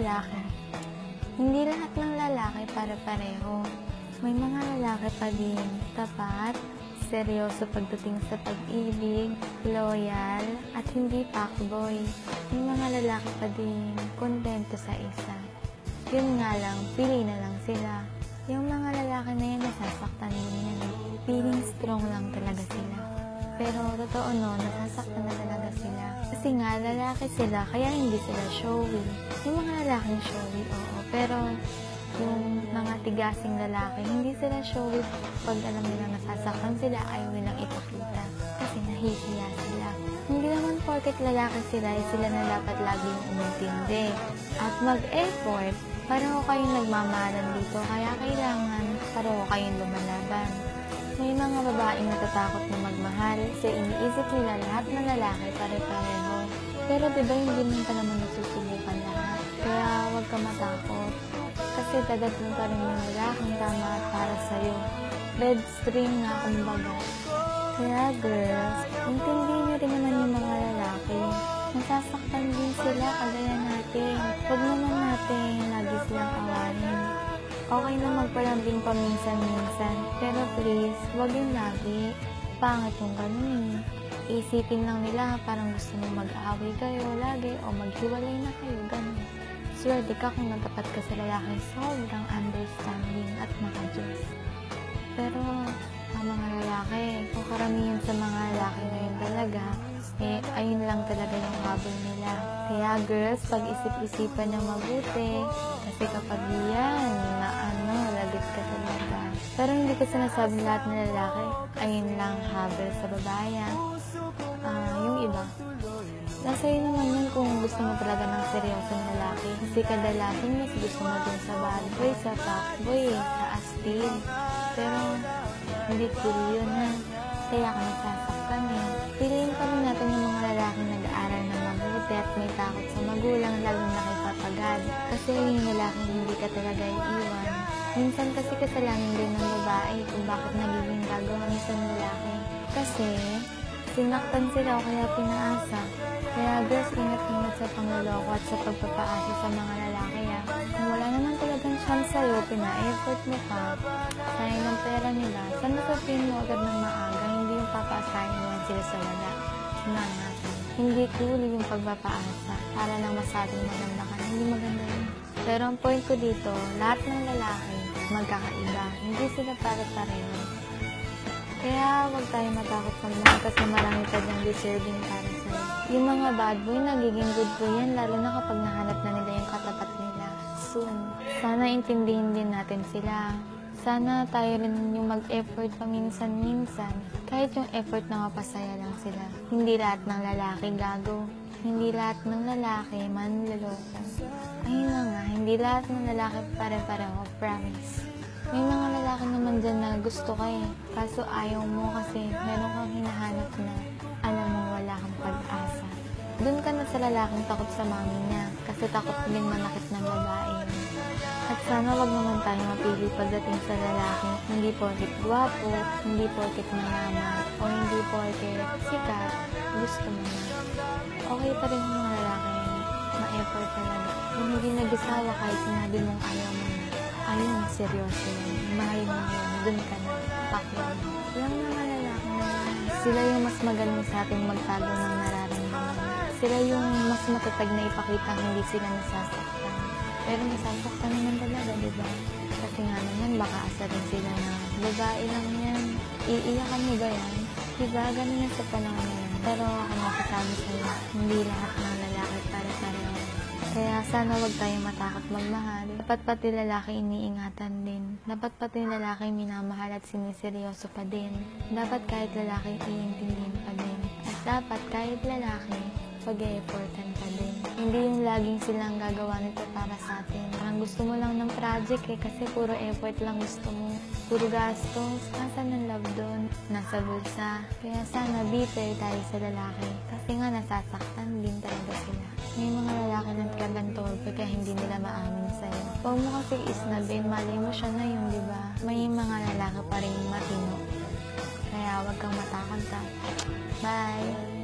lalaki. Hindi lahat ng lalaki pare-pareho. May mga lalaki pa din tapat, seryoso pagdating sa pag-ibig, loyal, at hindi fuckboy. May mga lalaki pa din kontento sa isa. Yun nga lang, pili na lang sila. Yung mga lalaki na yan nasasaktan din yan. Feeling strong lang talaga sila. Pero totoo no, Kasi nga, lalaki sila, kaya hindi sila showy. Yung mga lalaking showy, oo. Pero yung mga tigasing lalaki, hindi sila showy pag alam nila nasasaktan sila, ayaw nilang ipakita. Kasi nahihiya sila. Hindi naman porket lalaki sila, ay sila na dapat laging umintindi. At mag-effort, pareho kayong nagmamahalan dito, kaya kailangan pareho kayong lumalaban. May mga babaeng natatakot na magmahal kasi iniisip nila lahat ng lalaki pare-pareho. Pero di ba hindi mo pa naman nasusubukan lahat? Kaya huwag ka matakot. Kasi dadating pa rin yung lalaking tama para sa'yo. Bed string nga kumbaga. Kaya girls, intindihin niyo rin naman yung mga lalaki. Nasasaktan din sila Okay na magpalambing paminsan-minsan, pero please, wag yung lagi. Pangit yung ganun eh. Isipin lang nila parang gusto mo mag-away kayo lagi o maghiwalay na kayo, ganun. Swerte ka kung natapat ka sa lalaki sobrang understanding at makajos. Pero, ang mga lalaki, kung karamihan sa mga lalaki ngayon talaga, eh, ayun lang talaga yung habol nila. Kaya girls, pag-isip-isipan ng mabuti, kasi kapag yan, na ano, lagot ka talaga. Pero hindi ko sinasabing lahat ng lalaki, ayun lang habol sa babayan. Ah, yung iba. Nasa iyo naman yun kung gusto mo talaga ng seryosong lalaki. Kasi kadalasan mas gusto mo dun sa bad boy, sa fuckboy, sa astig. Pero, hindi cool yun ha. Kaya ka nasasaktan ka talaga iiwan. Minsan kasi kasalanan din ng babae kung bakit nagiging gagawa niya sa lalaki. Kasi, sinaktan sila o kaya pinaasa. Kaya girls, ingat-ingat sa pangloloko at sa pagpapaasa sa mga lalaki ah. Kung wala naman talagang chance sa'yo, pina-effort mo pa, sayang ng pera nila, sana sabihin mo agad ng maaga, hindi yung papaasahin mo sila sa wala. Nga, hindi cool yung pagpapaasa para lang masabing maganda ka. Hindi maganda yun. Pero ang point ko dito, lahat ng lalaki, magkakaiba. Hindi sila pare-pareho. Kaya huwag tayo matakot sa mga kasi marami pa dyan deserving para sa'yo. Yung mga bad boy, nagiging good boy yan, lalo na kapag nahanap na nila yung katapat nila. Soon. Sana intindihin din natin sila. Sana tayo rin yung mag-effort paminsan-minsan. Kahit yung effort na mapasaya lang sila. Hindi lahat ng lalaki gago. Hindi lahat ng lalaki manloloko. Ayun na nga, hindi lahat ng lalaki pare-pareho, promise. May mga lalaki naman dyan na gusto ka eh. Kaso ayaw mo kasi meron kang hinahanap na alam mo wala kang pag-asa. Doon ka na sa lalaking takot sa mami niya kasi takot din manakit ng babae. At sana wag naman tayo mapili pagdating sa lalaki. Hindi porket gwapo, hindi porket mayaman, o hindi porket sikat, gusto mo na. Okay pa rin yung mga lalaki ma-effort talaga. Kung hindi nag-asawa kahit sinabi mong ayaw mo na, ayun, seryoso yan. Mahal mo na yun, dun ka na, pakbo mo. Yung mga lalaki na sila yung mas magaling sa ating magtago ng nararamdaman. Sila yung mas matatag na ipakita hindi sila nasasaktan. Pero nasasaktan naman talaga, di ba? Kasi nga naman, baka asa rin sila na babae lang yan. Iiyakan mo ba yan? Diba? Ganun yan sa panahon na ako masasabi sa'yo, hindi lahat ng lalaki pare-pareho. Kaya sana wag tayong matakot magmahal. Dapat pati lalaki iniingatan din. Dapat pati lalaki minamahal at siniseryoso pa din. Dapat kahit lalaki iintindihin pa din. At dapat kahit lalaki, pag-e-effortan pa din. Hindi yung laging silang gagawa nito para sa atin. Parang gusto mo lang ng project eh, kasi puro effort lang gusto mo. Puro gastos. Nasaan ang love doon? Nasa bulsa. Kaya sana be tayo sa lalaki. Kasi nga nasasaktan din talaga sila. May mga lalaki na talagang torpe kaya hindi nila maamin sa'yo. Huwag mo kasi isnabin, mali mo siya na yun, di ba? May mga lalaki pa rin matino. Kaya huwag kang matakot ha. Bye!